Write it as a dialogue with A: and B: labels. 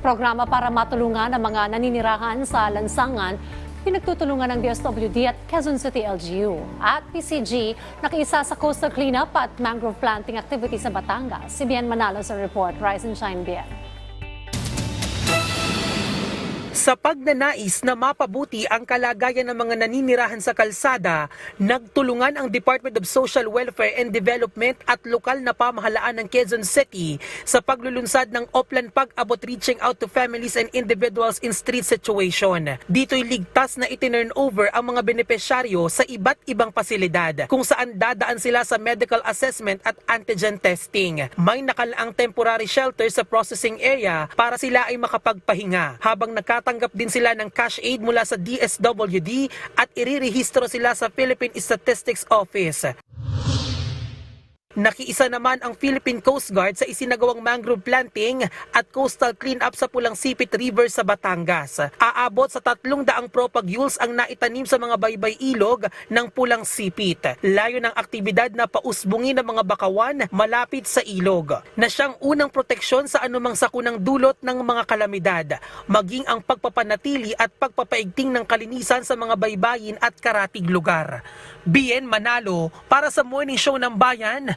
A: Programa para matulungan ang mga naninirahan sa lansangan pinagtutulungan ng DSWD at Quezon City LGU. At PCG, nakiisa sa coastal cleanup at mangrove planting activity sa Batangas. Si Bien Manalo sa report. Rise and shine, Bien.
B: Sa pagnanais na mapabuti ang kalagayan ng mga naninirahan sa kalsada, nagtulungan ang Department of Social Welfare and Development at lokal na pamahalaan ng Quezon City sa paglulunsad ng Oplan Pag-abot reaching out to families and individuals in street situation. Dito'y ligtas na itinurn over ang mga benepisyaryo sa iba't ibang pasilidad kung saan dadaan sila sa medical assessment at antigen testing. May nakalaang temporary shelter sa processing area para sila ay makapagpahinga habang nakatanggap din sila ng cash aid mula sa DSWD at irirehistro sila sa Philippine Statistics Office. Nakiisa naman ang Philippine Coast Guard sa isinagawang mangrove planting at coastal cleanup sa Pulang Sipit River sa Batangas. Aabot sa tatlong daang propagules ang naitanim sa mga baybay ilog ng Pulang Sipit. Layo ng aktibidad na pausbungin ng mga bakawan malapit sa ilog na siyang unang proteksyon sa anumang sakunang dulot ng mga kalamidad, maging ang pagpapanatili at pagpapaigting ng kalinisan sa mga baybayin at karatig lugar. Bien Manalo para sa Morning Show ng Bayan,